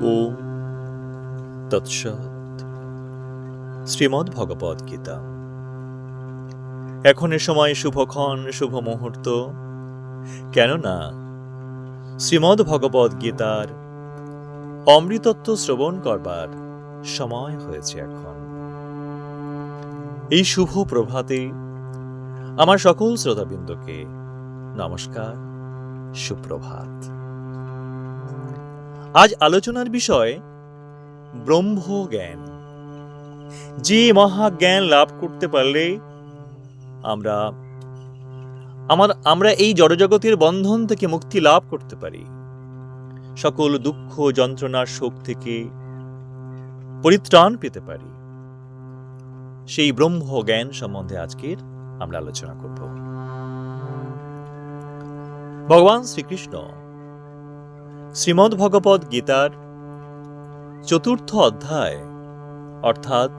ও তৎসৎ। ভগবদ গীতা এখন এ সময় শুভক্ষণ, শুভ মুহূর্ত। কেননা শ্রীমদ্ ভগবদ গীতার অমৃতত্ব শ্রবণ করবার সময় হয়েছে এখন। এই শুভ প্রভাতে আমার সকল শ্রোতাবৃন্দকে নমস্কার, সুপ্রভাত। আজ আলোচনার বিষয় ব্রহ্মজ্ঞান। যে মহাজ্ঞান লাভ করতে পারলে আমরা, আমার, আমরা এই জড়জগতের বন্ধন থেকে মুক্তি লাভ করতে পারি। সকল দুঃখ, যন্ত্রণার শোক থেকে পরিত্রাণ পেতে পারি। সেই ব্রহ্ম জ্ঞান সম্বন্ধে আজকের আমরা আলোচনা করব। ভগবান শ্রীকৃষ্ণ শ্রীমদ্ ভগবদ গীতার চতুর্থ অধ্যায়, অর্থাৎ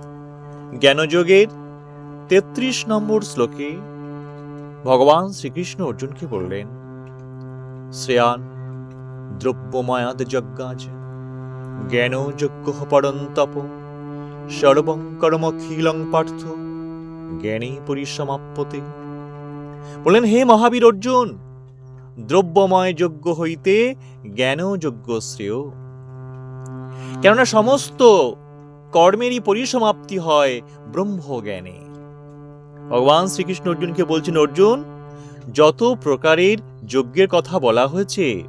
জ্ঞানযোগের তেত্রিশ নম্বর শ্লোকে ভগবান শ্রীকৃষ্ণ অর্জুনকে বললেন, শ্রেয়ান দ্রব্যময়াদ যজ্ঞাজ জ্ঞান যজ্ঞ পরন্তপ, সর্বং কর্মখিলং পার্থ জ্ঞানী পরিসমাপ্যতে। বললেন, হে মহাবীর অর্জুন দ্রব্যময় যজ্ঞ হইতে জ্ঞান যজ্ঞ শ্রেয়। কেননা সমস্ত কর্মেরই পরিসমাপ্তি হয় ব্রহ্মজ্ঞানে। ভগবান শ্রীকৃষ্ণ অর্জুনকে বলছেন, অর্জুন, যত প্রকারের যজ্ঞের কথা বলা হয়েছে,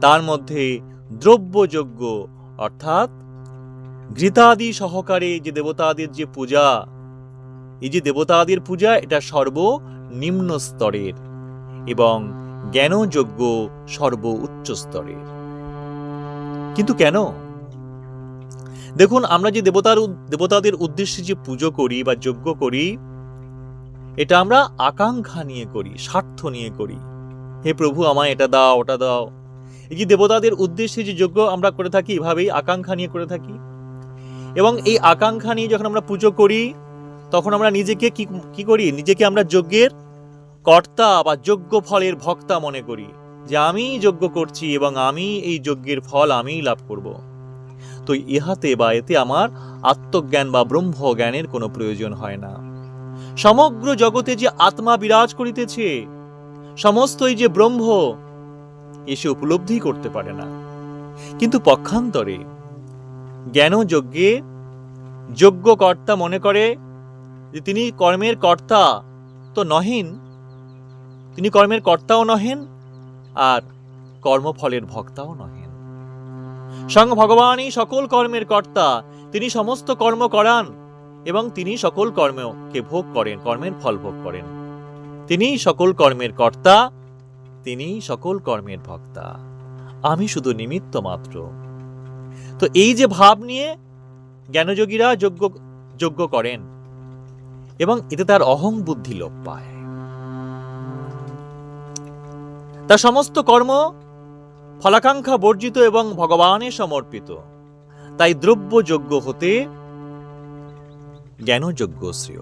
তার মধ্যে দ্রব্যযজ্ঞ, অর্থাৎ ঘৃতাদি সহকারে যে দেবতাদের যে পূজা, এই যে দেবতাদের পূজা, এটা সর্বনিম্ন স্তরের এবং জ্ঞানযোগ্য সর্ব উচ্চ স্তরের কিন্তু কেন? দেখুন, আমরা যে দেবতার দেবতাদের উদ্দেশ্যে যে পুজো করি বা যজ্ঞ করি, এটা আমরা আকাঙ্ক্ষা নিয়ে করি, স্বার্থ নিয়ে করি। হে প্রভু, আমায় এটা দাও, ওটা দাও। এই যে দেবতাদের উদ্দেশ্যে যে যজ্ঞ আমরা করে থাকি, এভাবেই আকাঙ্ক্ষা নিয়ে করে থাকি। এবং এই আকাঙ্ক্ষা নিয়ে যখন আমরা পুজো করি, তখন আমরা নিজেকে কি কি করি? নিজেকে আমরা যজ্ঞের কর্তা বা যজ্ঞ ফলের ভক্তা মনে করি, যে আমি যজ্ঞ করছি এবং আমি এই যজ্ঞের ফল আমিই লাভ করব। তো ইহাতে বা এতে আমার আত্মজ্ঞান বা ব্রহ্ম জ্ঞানের কোনো প্রয়োজন হয় না। সমগ্র জগতে যে আত্মা বিরাজ করিতেছে সমস্ত এই যে ব্রহ্ম এসে উপলব্ধি করতে পারে না। কিন্তু পক্ষান্তরে জ্ঞানযজ্ঞে যোগ্য কর্তা মনে করে যে তিনি কর্মের কর্তা তো নহেন তিনি কর্মের কর্তাও নহেন, আর কর্মফলের ভক্তাও নহেন। স্বয়ং ভগবানই সকল কর্মের কর্তা, তিনি সমস্ত কর্ম করান, এবং তিনি সকল কর্মকে ভোগ করেন, কর্মের ফল ভোগ করেন। তিনি সকল কর্মের কর্তা, তিনি সকল কর্মের ভক্তা। আমি শুধু নিমিত্ত মাত্র। তো এই যে ভাব নিয়ে জ্ঞানযোগীরা যজ্ঞ যজ্ঞ করেন, এবং এতে তার অহং বুদ্ধি লোপ পায়। তার সমস্ত কর্ম ফলাকাঙ্ক্ষা বর্জিত এবং ভগবানে সমর্পিত। তাই দ্রব্য যজ্ঞ হতে জ্ঞানযোগ্য শ্রেয়।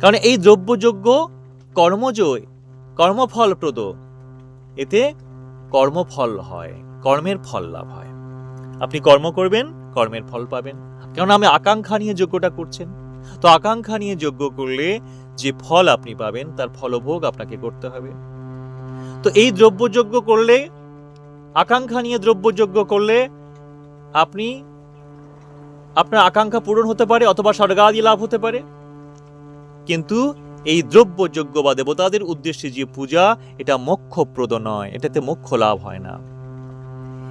কারণ এই দ্রব্যযোগ্য কর্মজয়, কর্মফলপ্রদ, এতে কর্মফল হয়, কর্মের ফল লাভ হয়। আপনি কর্ম করবেন, কর্মের ফল পাবেন। কেননা আমি আকাঙ্ক্ষা নিয়ে যজ্ঞটা করছেন। তো আকাঙ্ক্ষা নিয়ে যজ্ঞ করলে যে ফল আপনি পাবেন, তার ফলভোগ আপনাকে করতে হবে। তো এই দ্রব্যযজ্ঞ করলে, আকাঙ্ক্ষা নিয়ে দ্রব্যযজ্ঞ করলে আপনি, আপনার আকাঙ্ক্ষা পূরণ হতে পারে অথবা স্বর্গাদি লাভ হতে পারে। কিন্তু এই দ্রব্যযজ্ঞ বা দেবতাদের উদ্দেশ্যে যে পূজা, এটা মোক্ষপ্রদ নয়, এটাতে মোক্ষ লাভ হয় না।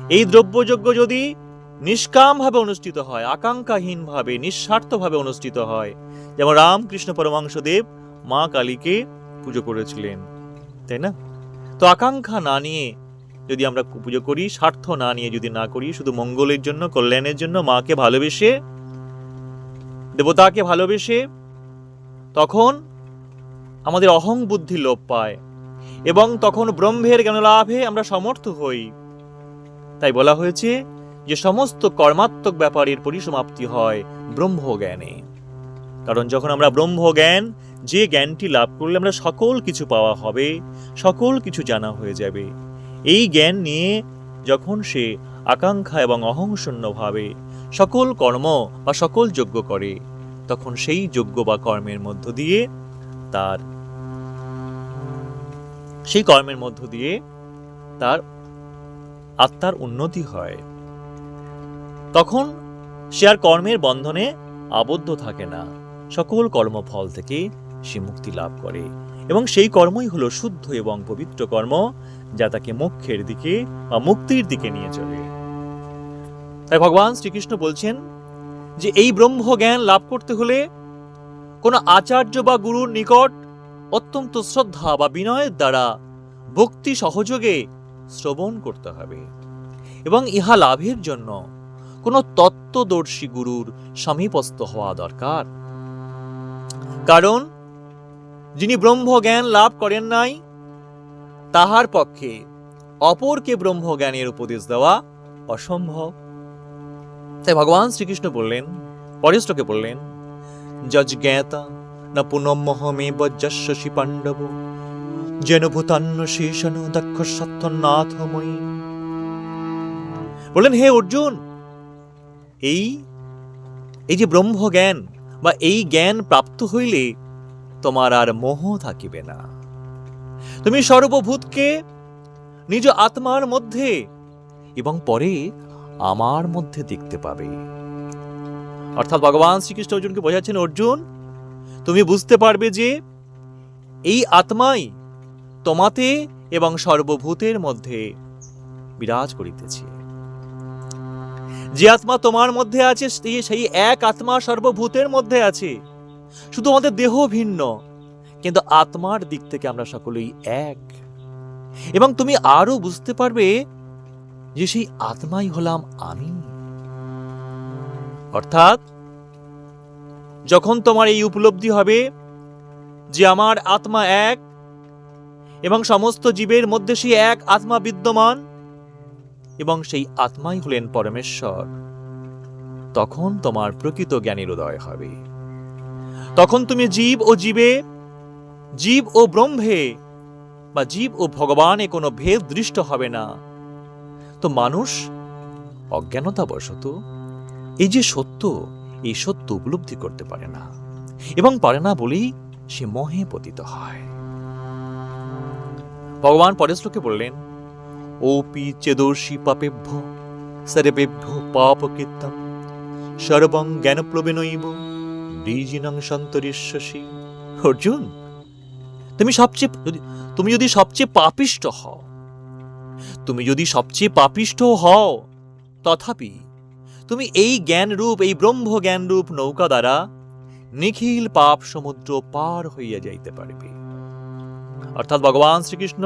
এই দ্রব্যযজ্ঞ যদি নিষ্কামভাবে অনুষ্ঠিত হয়, আকাঙ্ক্ষাহীনভাবে, নিঃস্বার্থভাবে অনুষ্ঠিত হয়, যেমন রামকৃষ্ণ পরমাংশদেব মা কালীকে পুজো করেছিলেন, তাই না? তো আকাঙ্ক্ষা না নিয়ে যদি আমরা পুজো করি, স্বার্থ না নিয়ে যদি না করি, শুধু মঙ্গলের জন্য, কল্যাণের জন্য মাকে ভালোবেসে, দেবতাকে ভালোবেসে, তখন আমাদের অহং বুদ্ধি লোপ পায় এবং তখন ব্রহ্মের জ্ঞানলাভে আমরা সমর্থ হই। তাই বলা হয়েছে যে সমস্ত কর্মাত্মক ব্যাপারের পরিসমাপ্তি হয় ব্রহ্মজ্ঞানে। কারণ যখন আমরা ব্রহ্মজ্ঞান যে জ্ঞানটি লাভ করলে আমরা সকল কিছু পাওয়া হবে, সকল কিছু জানা হয়ে যাবে। এই জ্ঞান নিয়ে যখন সে আকাঙ্ক্ষা এবং অহংশূন্যভাবে সকল কর্ম বা সকল যজ্ঞ করে, তখন সেই যজ্ঞ বা কর্মের মধ্য দিয়ে তার সেই কর্মের মধ্য দিয়ে তার আত্মার উন্নতি হয়। তখন সে আর কর্মের বন্ধনে আবদ্ধ থাকে না। সকল কর্মফল থেকে সে মুক্তি লাভ করে। এবং সেই কর্মই হলো শুদ্ধ এবং পবিত্র কর্ম, যা তাকে মোক্ষের দিকে বা মুক্তির দিকে নিয়ে চলে। তাই ভগবান শ্রীকৃষ্ণ বলছেন যে, এই ব্রহ্ম জ্ঞান লাভ করতে হলে কোন আচার্য বা গুরুর নিকট অত্যন্ত শ্রদ্ধা বা বিনয়ের দ্বারা ভক্তি সহযোগে শ্রবণ করতে হবে। এবং ইহা লাভের জন্য কোনো তত্ত্বদর্শী গুরুর সমীপস্থ হওয়া দরকার। কারণ যিনি ব্রহ্ম জ্ঞান লাভ করেন নাই, তাহার পক্ষে অপরকে ব্রহ্ম জ্ঞানের উপদেশ দেওয়া অসম্ভব। তাই ভগবান শ্রীকৃষ্ণ বললেন পরেশকে বললেন, যজ জ্ঞাতা না পুনমহমে বজ্জস্বসী পাণ্ডব, যেন ভূতান্ন শেষন দক্ষ সত্যনাথময়ী বললেন, হে অর্জুন, এই এই যে ব্রহ্ম জ্ঞান বা এই জ্ঞান প্রাপ্ত হইলে তোমার আর মোহ থাকিবে না। তুমি সর্বভূতকে নিজ আত্মার মধ্যে এবং পরে আমার মধ্যে দেখতে পাবে। অর্থাৎ ভগবান শ্রীকৃষ্ণ অর্জুনকে বোঝাচ্ছেন, অর্জুন, তুমি বুঝতে পারবে যে এই আত্মাই তোমাতে এবং সর্বভূতের মধ্যে বিরাজ করিতেছে। যে আত্মা তোমার মধ্যে আছে সেই- এক আত্মা সর্বভূতের মধ্যে আছে। শুধু আমাদের দেহ ভিন্ন, কিন্তু আত্মার দিক থেকে আমরা সকলেই এক। এবং তুমি আরও বুঝতে পারবে যে সেই আত্মাই হলাম আমি। অর্থাৎ, যখন তোমার এই উপলব্ধি হবে যে আমার আত্মা এক এবং সমস্ত জীবের মধ্যে সেই এক আত্মা বিদ্যমান এবং সেই আত্মাই হলেন পরমেশ্বর, তখন তোমার প্রকৃত জ্ঞানের উদয় হবে। তখন তুমি জীব ও জীবে, জীব ও ব্রহ্মে, বা জীব ও ভগবানে কোনো ভেদ দৃষ্ট হবে না। তো মানুষ অজ্ঞানতাবশত এই যে সত্য, এই সত্য উপলব্ধি করতে পারে না এবং পারে না বলেই সে মহে পতিত হয়। ভগবান পরের শ্লোকে বললেন, ওপি চেদর্শি পাপেভ্য, সর্বেভ্য পাপকৃত্যম সর্বং জ্ঞানপ্লবেনৈব বীজিনং সন্তরিষ্যসি অর্জুন, তুমি সবচেয়ে তুমি যদি সবচেয়ে পাপিষ্ট হও, তুমি যদি সবচেয়ে পাপিষ্ট হও, তথাপি তুমি এই জ্ঞান রূপ এই ব্রহ্ম জ্ঞান রূপ নৌকা দ্বারা নিখিল পাপ সমুদ্র পার হইয়া যাইতে পারবে। অর্থাৎ ভগবান শ্রীকৃষ্ণ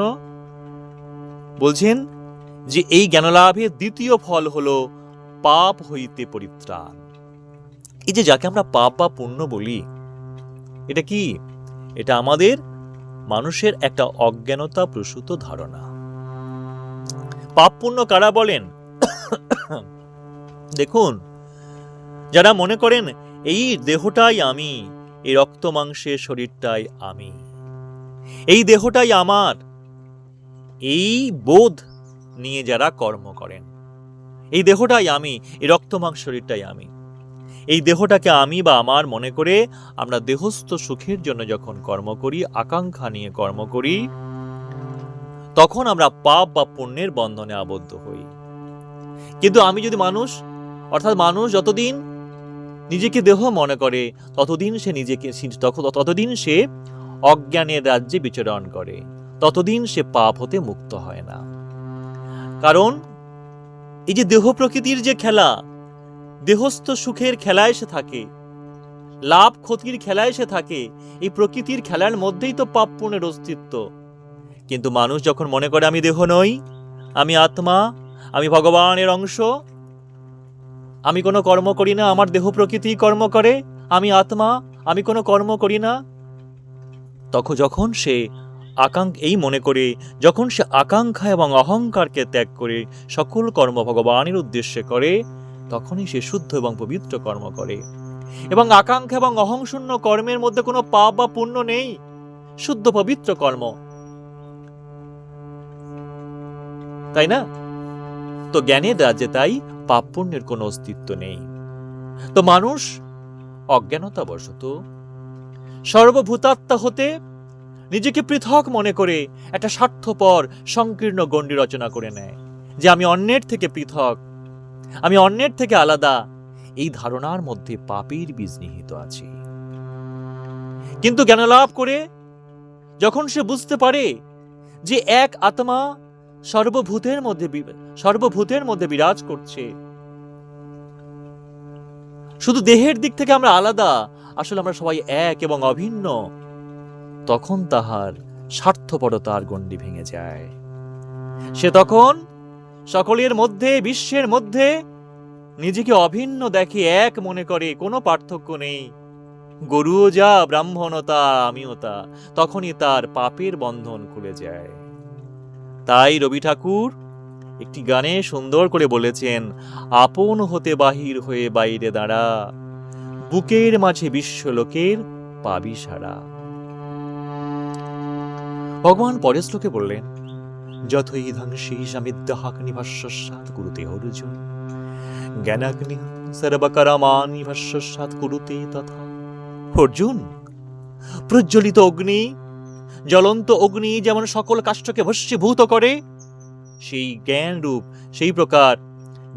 বলছেন যে এই জ্ঞানলাভের দ্বিতীয় ফল হলো পাপ হইতে পরিত্রাণ। এই যে যাকে আমরা পাপ বা পুণ্য বলি, এটা কি? এটা আমাদের মানুষের একটা অজ্ঞানতা প্রসূত ধারণা। পাপ পুণ্য কারা বলেন? দেখুন, যারা মনে করেন, এই দেহটাই আমি, এই রক্ত মাংসের শরীরটাই আমি, এই দেহটাই আমার, এই বোধ নিয়ে যারা কর্ম করেন, এই দেহটাই আমি, এই রক্ত মাংস শরীরটাই আমি এই দেহটাকে আমি বা আমার মনে করে আমরা দেহস্থ সুখের জন্য যখন কর্ম করি, আকাঙ্ক্ষা নিয়ে কর্ম করি, তখন আমরা পাপ বা পুণ্যের বন্ধনে আবদ্ধ হই। কিন্তু আমি যদি মানুষ, অর্থাৎ মানুষ যতদিন নিজেকে দেহ মনে করে, ততদিন সে নিজেকে ততদিন সে অজ্ঞানের রাজ্যে বিচরণ করে, ততদিন সে পাপ হতে মুক্ত হয় না। কারণ এই যে দেহ প্রকৃতির যে খেলা দেহস্থ সুখের খেলায় সে থাকে। লাভ ক্ষতির খেলায় সে থাকে। এই প্রকৃতির খেলার মধ্যেই তো পাপ পুণ্যের অস্তিত্ব। কিন্তু মানুষ যখন মনে করে আমি দেহ নই, আমি আত্মা, আমি ভগবানের অংশ, আমি কোনো কর্ম করি না, আমার দেহ প্রকৃতি কর্ম করে, আমি আত্মা, আমি কোনো কর্ম করি না, তখন যখন সে আকাঙ্ক এই মনে করে, যখন সে আকাঙ্ক্ষা এবং অহংকারকে ত্যাগ করে, সকল কর্ম ভগবানের উদ্দেশ্যে করে তখনই সে শুদ্ধ এবং পবিত্র কর্ম করে। এবং আকাঙ্ক্ষা এবং অহংশূন্য কর্মের মধ্যে কোনো পাপ বা পুণ্য নেই। শুদ্ধ, পবিত্র কর্ম। তাই না? তো জ্ঞানের রাজ্যে তাই পাপ পুণ্যের কোনো অস্তিত্ব নেই। তো মানুষ অজ্ঞানতাবশত সর্বভূতাত্মা হতে নিজেকে পৃথক মনে করে একটা স্বার্থপর, সংকীর্ণ গণ্ডি রচনা করে নেয়, যে আমি অন্যের থেকে পৃথক আমি অন্যের থেকে আলাদা। এই ধারণার মধ্যে পাপের বীজ নিহিত আছে। কিন্তু জ্ঞানলাভ করে যখন সে বুঝতে পারে যে এক আত্মা সর্বভূতের মধ্যে সর্বভূতের মধ্যে বিরাজ করছে, শুধু দেহের দিক থেকে আমরা আলাদা, আসলে আমরা সবাই এক এবং অভিন্ন, তখন তাহার স্বার্থপরতার গণ্ডি ভেঙে যায়। সে তখন সকলের মধ্যে, বিশ্বের মধ্যে নিজেকে অভিন্ন দেখে এক মনে করে কোনো পার্থক্য নেই। গরুও যা ব্রাহ্মণতা আমিও তা, তখনই তার পাপের বন্ধন খুলে যায়। তাই রবি ঠাকুর একটি গানে সুন্দর করে বলেছেন, আপন হতে বাহির হয়ে বাইরে দাঁড়া, বুকের মাঝে বিশ্বলোকের পাবি সারা। ভগবান পরের শ্লোকে বললেন সমিদ্যাহাক নিভাস্যাৎ কুরুতে অর্জুন। জ্ঞানাগ্নি সর্বকরমানি ভাষ্যাৎ কুরুতে তথা। অর্জুন, প্রজ্বলিত অগ্নি, জ্বলন্ত অগ্নি যেমন সকল কাষ্ঠকে ভস্মীভূত করে, সেই জ্ঞান রূপ সেই প্রকার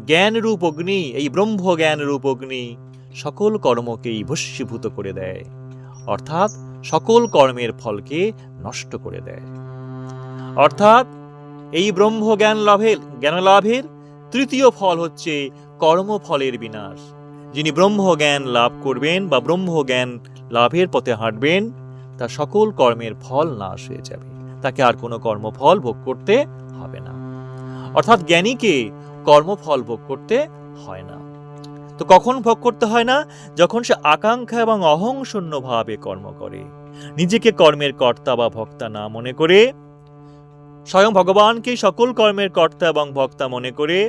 জ্ঞান রূপ অগ্নি, এই ব্রহ্ম জ্ঞান রূপ অগ্নি সকল কর্মকেই ভস্মীভূত করে দেয়। অর্থাৎ সকল কর্মের ফলকে নষ্ট করে দেয়। অর্থাৎ এই ব্রহ্ম জ্ঞান লাভের জ্ঞান লাভের তৃতীয় ফল হচ্ছে কর্মফলের বিনাশ। যিনি ব্রহ্ম জ্ঞান লাভ করবেন বা ব্রহ্ম জ্ঞান লাভের পথে হাঁটবেন তার সকল কর্মের ফল নাশ হয়ে যাবে। তাকে আর কোনো কর্মফল ভোগ করতে হবে না। অর্থাৎ জ্ঞানীকে কর্মফল ভোগ করতে হয় না। তো কখন ভোগ করতে হয় না? যখন সে আকাঙ্ক্ষা এবং অহং শূন্য ভাবে কর্ম করে। নিজেকে কর্মের কর্তা বা ভক্তা না মনে করে স্বয়ং ভগবানকে সকল কর্মের কর্তা এবং ভক্তা মনে করে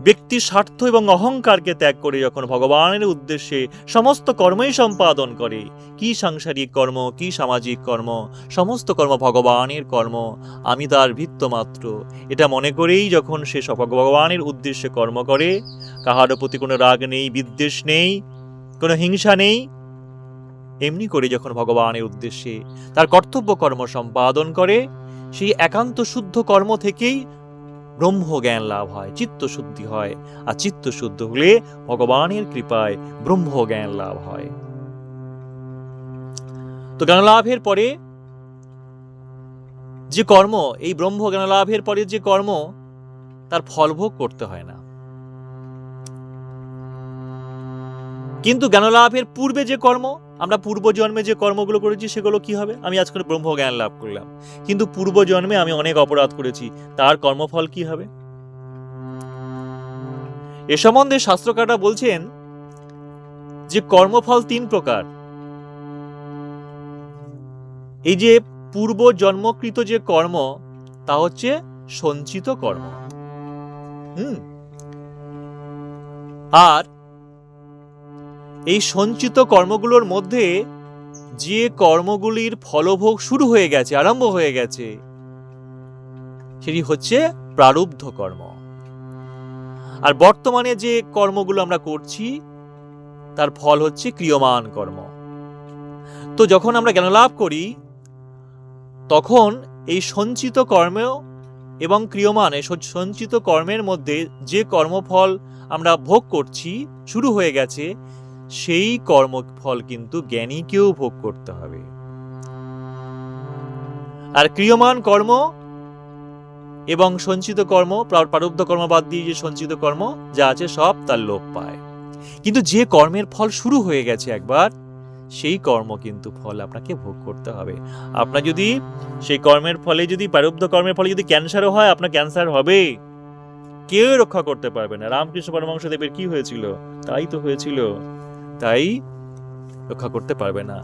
ব্যক্তি স্বার্থ এবং অহংকারকে ত্যাগ করে যখন ভগবানের উদ্দেশ্যে সমস্ত কর্মই সম্পাদন করে, কি সাংসারিক কর্ম, কি সামাজিক কর্ম, সমস্ত কর্ম ভগবানের কর্ম, আমি তার ভিত্ত মাত্র এটা মনে করেই যখন সে ভগবানের উদ্দেশ্যে কর্ম করে, কাহারও প্রতি কোনো রাগ নেই, বিদ্বেষ নেই, কোনো হিংসা নেই এমনি করে যখন ভগবানের উদ্দেশ্যে তার কর্তব্য কর্ম সম্পাদন করে, সেই একান্ত শুদ্ধ কর্ম থেকেই ব্রহ্ম জ্ঞান লাভ হয় চিত্ত শুদ্ধি হয়। আর চিত্ত শুদ্ধ হলে ভগবানের কৃপায় ব্রহ্ম জ্ঞান লাভ হয়। তো জ্ঞান লাভের পরে যে কর্ম, এই ব্রহ্ম জ্ঞান লাভের পরে যে কর্ম, তার ফলভোগ করতে হয় না। কিন্তু জ্ঞান লাভের পূর্বে যে কর্ম আমরা পূর্ব জন্মে যে কর্মগুলো করেছি, সেগুলো কি হবে? আমি আজকে ব্রহ্ম জ্ঞান লাভ করলাম। কিন্তু পূর্ব জন্মে আমি অনেক অপরাধ করেছি। তার কর্মফল কি হবে? এ সম্বন্ধে শাস্ত্রকাররা বলছেন যে, কর্মফল তিন প্রকার। এই যে পূর্ব জন্মকৃত যে কর্ম, তা হচ্ছে সঞ্চিত কর্ম। হুম? আর এই সঞ্চিত কর্মগুলোর মধ্যে যে কর্মগুলির ফলভোগ শুরু হয়ে গেছে, আরম্ভ হয়ে গেছে, সেটি হচ্ছে প্রারব্ধ কর্ম। আর বর্তমানে যে কর্মগুলো আমরা করছি, তার ফল হচ্ছে ক্রিয়মান কর্ম। তো যখন আমরা জ্ঞানলাভ করি, তখন এই সঞ্চিত কর্ম এবং ক্রিয়মান, এই সঞ্চিত কর্মের মধ্যে যে কর্মফল আমরা ভোগ করছি, শুরু হয়ে গেছে সেই কর্মফল কিন্তু জ্ঞানীকেও ভোগ করতে হবে। আর ক্রিয়মান কর্ম এবং সঞ্চিত কর্ম প্রারব্ধ কর্ম বাদ দিয়ে যে সঞ্চিত কর্ম, যা আছে সব তার লোপ পায়। কিন্তু যে কর্মের ফল শুরু হয়ে গেছে একবার, সেই কর্ম কিন্তু ফল আপনাকে ভোগ করতে হবে। আপনার যদি সেই কর্মের ফলে যদি প্রারব্ধ কর্মের ফলে যদি ক্যান্সারও হয়, আপনার ক্যান্সার হবে। কেউ রক্ষা করতে পারবে না। রামকৃষ্ণ পরমহংস দেবের কি হয়েছিল? তাই তো হয়েছিল। তাই রক্ষা করতে পারবে না।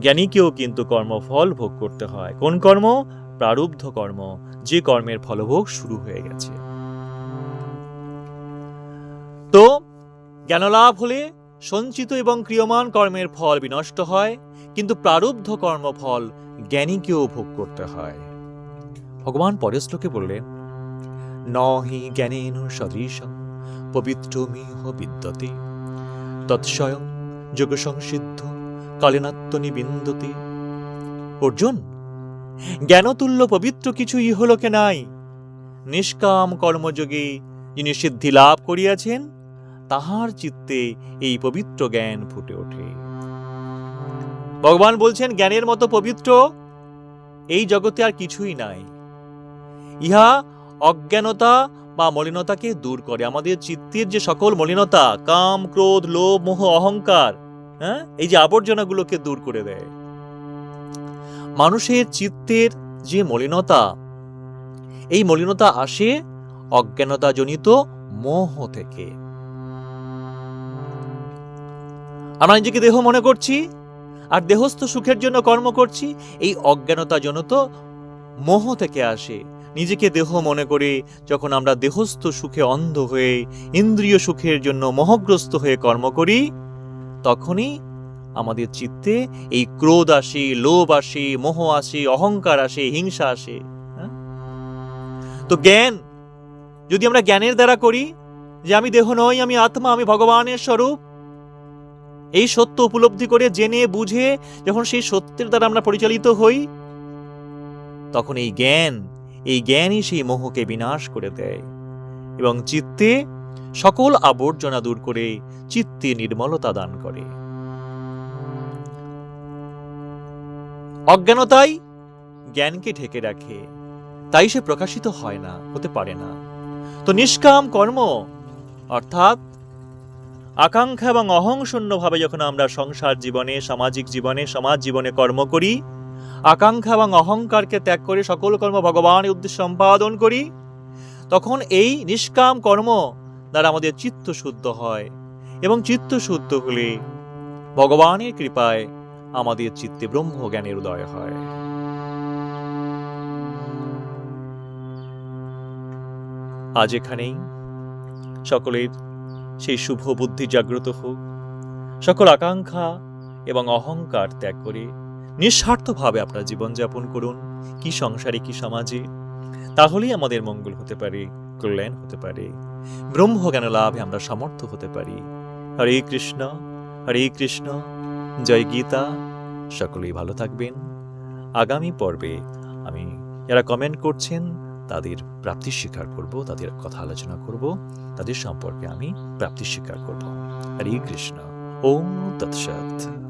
জ্ঞানীকেও কিন্তু কর্মফল ভোগ করতে হয়। কোন কর্ম? প্রারব্ধ কর্ম। যে কর্মের ফলভোগ শুরু হয়ে গেছে। তো, জ্ঞানলাভ হলে সঞ্চিত এবং ক্রিয়মান কর্মের ফল বিনষ্ট হয়, কিন্তু প্রারব্ধ কর্মফল জ্ঞানীকেও ভোগ করতে হয়। ভগবান পরের শ্লোকে বললেন ন হি জ্ঞানেন সদৃশং, পবিত্রমিহ বিদ্যতে। তৎস্বয়ং যোগ সংসিদ্ধ কালিনাত্মনি বিন্দতে। অর্জুন, জ্ঞানতুল্য পবিত্র কিছু ইহলোকে নাই। নিষ্কাম কর্মযোগে যিনি সিদ্ধি লাভ করিয়াছেন, তাহার চিত্তে এই পবিত্র জ্ঞান ফুটে ওঠে। ভগবান বলছেন, জ্ঞানের মতো পবিত্র এই জগতে আর কিছুই নাই। ইহা অজ্ঞানতা বা মলিনতাকে দূর করে। আমাদের চিত্তের যে সকল মলিনতা, কাম, ক্রোধ, লোভ, মোহ, অহংকার হ্যাঁ? এই যে আবর্জনাগুলোকে দূর করে দেয়। মানুষের চিত্তের যে মলিনতা, এই মলিনতা আসে অজ্ঞানতাজনিত মোহ থেকে। আমরা নিজেকে দেহ মনে করছি, আর দেহস্থ সুখের জন্য কর্ম করছি, এই অজ্ঞানতাজনিত মোহ থেকে আসে। নিজেকে দেহ মনে করে যখন আমরা দেহস্থ সুখে অন্ধ হয়ে ইন্দ্রিয় সুখের জন্য মহগ্রস্ত হয়ে কর্ম করি, তখনই আমাদের চিত্তে এই ক্রোধ আসে, লোভ আসে, মোহ আসে, অহংকার আসে, হিংসা আসে হ্যাঁ? তো জ্ঞান, যদি আমরা জ্ঞানের দ্বারা করি যে আমি দেহ নই, আমি আত্মা, আমি ভগবানের স্বরূপ, এই সত্য উপলব্ধি করে জেনে বুঝে যখন সেই সত্যের দ্বারা আমরা পরিচালিত হই, তখন এই জ্ঞান এই জ্ঞানই সেই মোহকে বিনাশ করে দেয় এবং চিত্তে সকল আবর্জনা দূর করে চিত্তে নির্মলতা দান করে। অজ্ঞানতাই জ্ঞানকে ঢেকে রাখে, তাই সে প্রকাশিত হয় না, হতে পারে না। তো নিষ্কাম কর্ম, অর্থাৎ আকাঙ্ক্ষা এবং অহংশূন্যভাবে যখন আমরা সংসার জীবনে, সামাজিক জীবনে, সমাজ জীবনে কর্ম করি আকাঙ্ক্ষা এবং অহংকারকে ত্যাগ করে সকল কর্ম ভগবানের উদ্দেশ্যে সম্পাদন করি, তখন এই নিষ্কাম কর্ম দ্বারা আমাদের চিত্ত শুদ্ধ হয় এবং চিত্ত শুদ্ধ হলে ভগবানের কৃপায় আমাদের চিত্তে ব্রহ্ম জ্ঞানের উদয় হয়। আজ এখানেই। সকলের সেই শুভ বুদ্ধি জাগ্রত হোক। সকল আকাঙ্ক্ষা এবং অহংকার ত্যাগ করে নিঃস্বার্থভাবে আপনার জীবনযাপন করুন। কি সংসারে, কি সমাজে, তাহলেই আমাদের মঙ্গল হতে পারে, কল্যাণ হতে পারে। ব্রহ্ম ব্রহ্মজ্ঞান লাভে আমরা সমর্থ হতে পারি। হরে কৃষ্ণ হরে কৃষ্ণ, জয় গীতা। সকলেই ভালো থাকবেন। আগামী পর্বে আমি যারা কমেন্ট করছেন, তাদের প্রাপ্তি স্বীকার করব, তাদের কথা আলোচনা করব, তাদের সম্পর্কে আমি প্রাপ্তি স্বীকার করব। হরে কৃষ্ণ, ওম তৎসৎ।